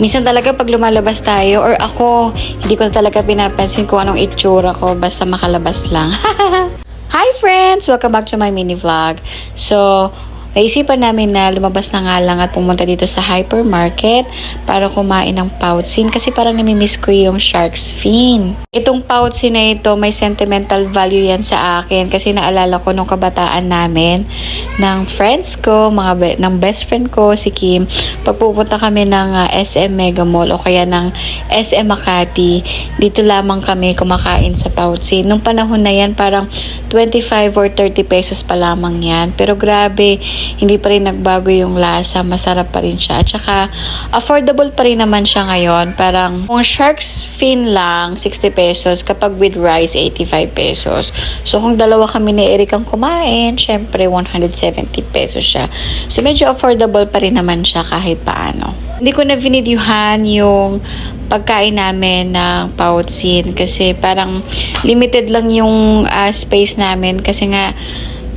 Minsan talaga pag lumalabas tayo or ako, hindi ko talaga pinapansin kung anong itsura ko basta makalabas lang. Hi friends! Welcome back to my mini vlog. So, naisipan namin na lumabas na nga lang at pumunta dito sa hypermarket para kumain ng poutine kasi parang namimiss ko yung shark's fin. Itong poutine na ito, may sentimental value yan sa akin kasi naalala ko nung kabataan namin ng friends ko, mga be- ng best friend ko, si Kim. Pagpupunta kami ng ah, SM Mega Mall o kaya ng SM Makati, dito lamang kami kumakain sa poutine. Nung panahon na yan, parang 25 or 30 pesos pa lamang yan. Pero grabe, hindi pa rin nagbago yung lasa. Masarap pa rin siya. At saka, affordable pa rin naman siya ngayon. Parang, kung shark's fin lang, 60 pesos. Kapag with rice, 85 pesos. So, kung dalawa kami ni Eric ang kumain, syempre, 170 pesos siya. So, medyo affordable pa rin naman siya kahit paano. Hindi ko na vinidyuhan yung pagkain namin ng poutine kasi parang limited lang yung ah, space namin kasi nga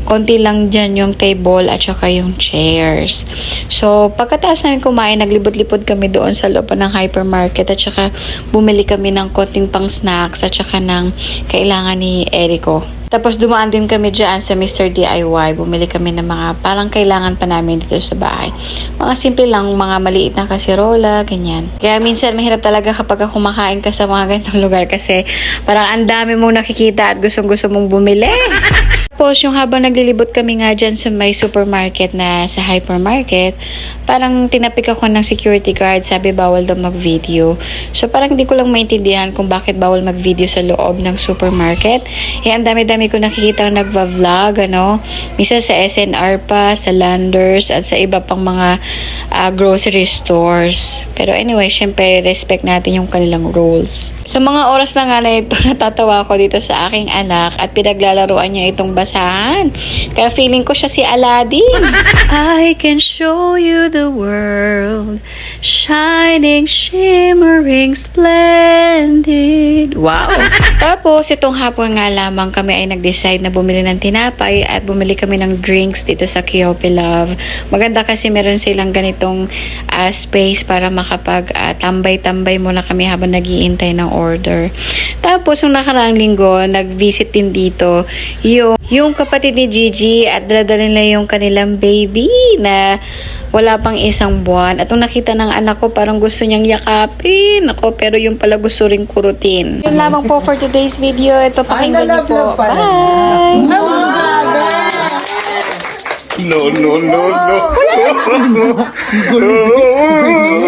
konti lang dyan yung table at saka yung chairs. So, pagkatapos namin kumain, naglibot-libot kami doon sa loob ng hypermarket at saka bumili kami ng konting pang snacks at saka ng kailangan ni Erico. Tapos dumaan din kami dyan sa Mr. DIY. Bumili kami ng mga parang kailangan pa namin dito sa bahay. Mga simple lang, mga maliit na kasirola, ganyan. Kaya minsan mahirap talaga kapag kumakain ka sa mga ganitong lugar kasi parang ang dami mong nakikita at gustong-gusto mong bumili. Tapos, yung habang naglilibot kami nga dyan sa may supermarket na sa hypermarket, parang tinapik ako ng security guard, sabi bawal daw mag-video. So, parang hindi ko lang maintindihan kung bakit bawal mag-video sa loob ng supermarket. Eh, ang dami-dami ko nakikita nagva-vlog, ano, misa sa SNR pa, sa Landers, at sa iba pang mga ah, grocery stores. Pero anyway, syempre, respect natin yung kanilang rules. Sa mga oras na nga na ito, natatawa ako dito sa aking anak at pinaglalaruan niya itong basahan. Kaya feeling ko siya si Aladdin. I can show you the world, shining, shimmering, splendid. Wow! Tapos, itong hapon nga lamang kami ay nag-decide na bumili ng tinapay at bumili kami ng drinks dito sa Kiope Love. Maganda kasi meron silang ganitong ah, space para makapag ah, tambay-tambay muna kami habang nagiintay ng order. Tapos, nung nakaraang linggo, nag-visit din dito yung, yung kapatid ni Gigi at daladala nila yung kanilang baby na wala pang isang buwan. At nung nakita ng anak ko, parang gusto niyang yakapin. Ako, pero yung pala gusto ring kurutin. Yun lamang po for today's video. Ito, pakinggan niyo po. Bye! No, no, no, no.